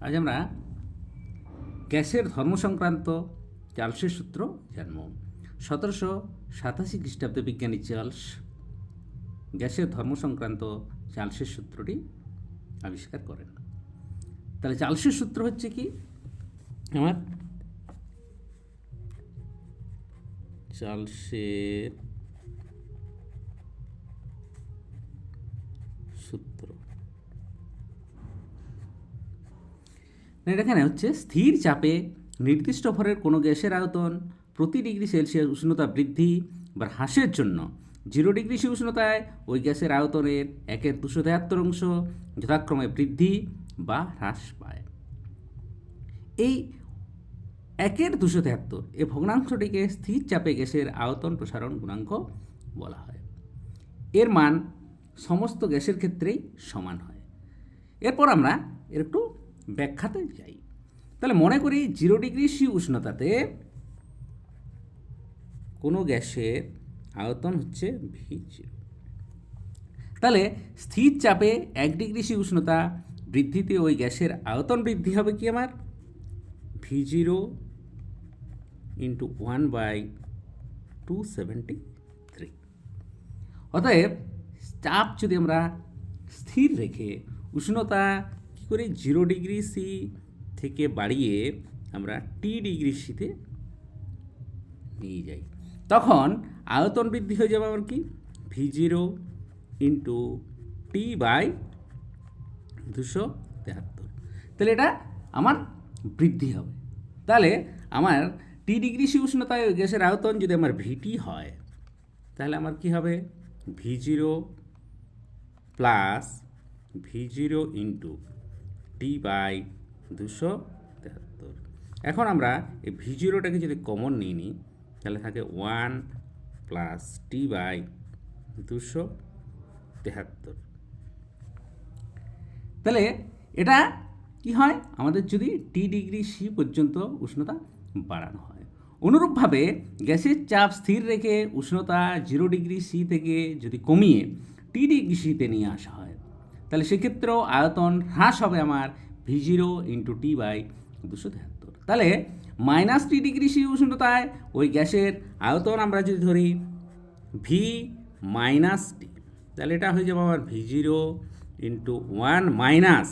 আজ আমরা গ্যাসের ধর্ম সংক্রান্ত চার্লসের সূত্র জানব। সতেরোশো সাতাশি খ্রিস্টাব্দে বিজ্ঞানী চার্লস গ্যাসের ধর্ম সংক্রান্ত চার্লসের সূত্রটি আবিষ্কার করেন। তাহলে চার্লসের সূত্র হচ্ছে কি? আমার চার্লসের সূত্র না, এটা এখানে হচ্ছে স্থির চাপে নির্দিষ্ট ভরের কোনো গ্যাসের আয়তন প্রতি ডিগ্রি সেলসিয়াস উষ্ণতা বৃদ্ধি বা হ্রাসের জন্য জিরো ডিগ্রি সি উষ্ণতায় ওই গ্যাসের আয়তনের একের দুশো তেহাত্তর অংশ যথাক্রমে বৃদ্ধি বা হ্রাস পায়। এই একের দুশো তেহাত্তর এই ভগ্নাংশটিকে স্থির চাপে গ্যাসের আয়তন প্রসারণ গুণাঙ্ক বলা হয়। এর মান সমস্ত গ্যাসের ক্ষেত্রেই সমান হয়। এরপর আমরা এর একটু ব্যাখ্যাতে যাই। তাহলে মনে করি জিরো ডিগ্রি সি উষ্ণতাতে কোনো গ্যাসের আয়তন হচ্ছে ভি জিরো। তাহলে স্থির চাপে এক ডিগ্রি সি উষ্ণতা বৃদ্ধিতে ওই গ্যাসের আয়তন বৃদ্ধি হবে কি আমার? V zero into one by two seventy three অতএব চাপ যদি আমরা স্থির রেখে উষ্ণতা করে জিরো ডিগ্রি সি থেকে বাড়িয়ে আমরা টি ডিগ্রি সিতে নিয়ে যাই। তখন আয়তন বৃদ্ধি হয়ে যাবে আমার কি? V zero into T by দুশো তেহাত্তর। তাহলে এটা আমার বৃদ্ধি হবে। তাহলে আমার টি ডিগ্রি সি উষ্ণতায় গ্যাসের আয়তন যদি আমার ভিটি হয়, তাহলে আমার কি হবে? V zero plus V zero into T by দুশো তেহাত্তর। এখন আমরা এই ভি জিরোটাকে যদি কমন নিয়ে নিই, তাহলে থাকে ওয়ান প্লাস টি বাই দুশো তেহাত্তর। তাহলে এটা কি হয়? আমাদের যদি টি ডিগ্রি সি পর্যন্ত উষ্ণতা বাড়ানো হয়। অনুরূপভাবে গ্যাসের চাপ স্থির রেখে উষ্ণতা জিরো ডিগ্রি সি থেকে যদি কমিয়ে টি ডিগ্রি সিতে নিয়ে আসা হয় তাহলে সেক্ষেত্রেও আয়তন হ্রাস হবে আমার V zero into T by দুশো তেহাত্তর তাহলে মাইনাস টি ডিগ্রি সি উষ্ণতায় ওই গ্যাসের আয়তন আমরা যদি ধরি ভি মাইনাস টি তাহলে এটা হয়ে যাবে আমার V zero into one minus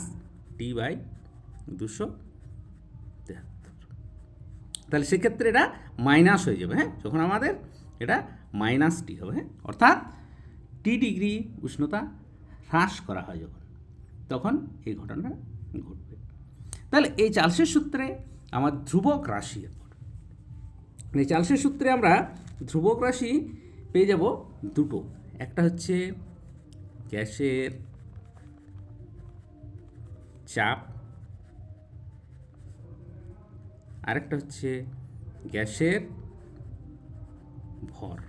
T by দুশো তেহাত্তর তাহলে সেক্ষেত্রে এটা মাইনাস হয়ে যাবে হ্যাঁ? যখন আমাদের এটা মাইনাস টি হবে হ্যাঁ? অর্থাৎ টি ডিগ্রি উষ্ণতা হ্রাস করা হয় যখন, তখন এই ঘটনাটা ঘটবে। তাহলে এই চার্লসের সূত্রে আমার ধ্রুবক রাশি এরপর। এই চার্লসের সূত্রে আমরা ধ্রুবক রাশি পেয়ে যাব দুটো। একটা হচ্ছে গ্যাসের চাপ, আরেকটা হচ্ছে গ্যাসের ভর।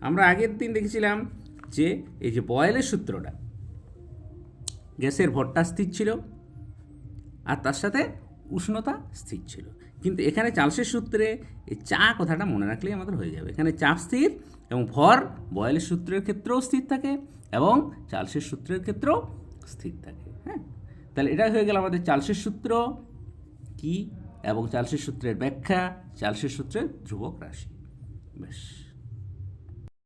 আমরা আগের দিন দেখেছিলাম যে এই যে বয়েলের সূত্রটা, গ্যাসের ভরটা স্থির ছিল আর তার সাথে উষ্ণতা স্থির ছিল। কিন্তু এখানে চার্লসের সূত্রে এই চা কথাটা মনে রাখলেই আমাদের হয়ে যাবে। এখানে চাপ স্থির এবং ভর বয়েলের সূত্রের ক্ষেত্রেও স্থির থাকে এবং চার্লসের সূত্রের ক্ষেত্রেও স্থির থাকে হ্যাঁ? তাহলে এটা হয়ে গেল আমাদের চার্লসের সূত্র কি এবং চার্লসের সূত্রের ব্যাখ্যা, চার্লসের সূত্রের ধ্রুবক রাশি। বেশ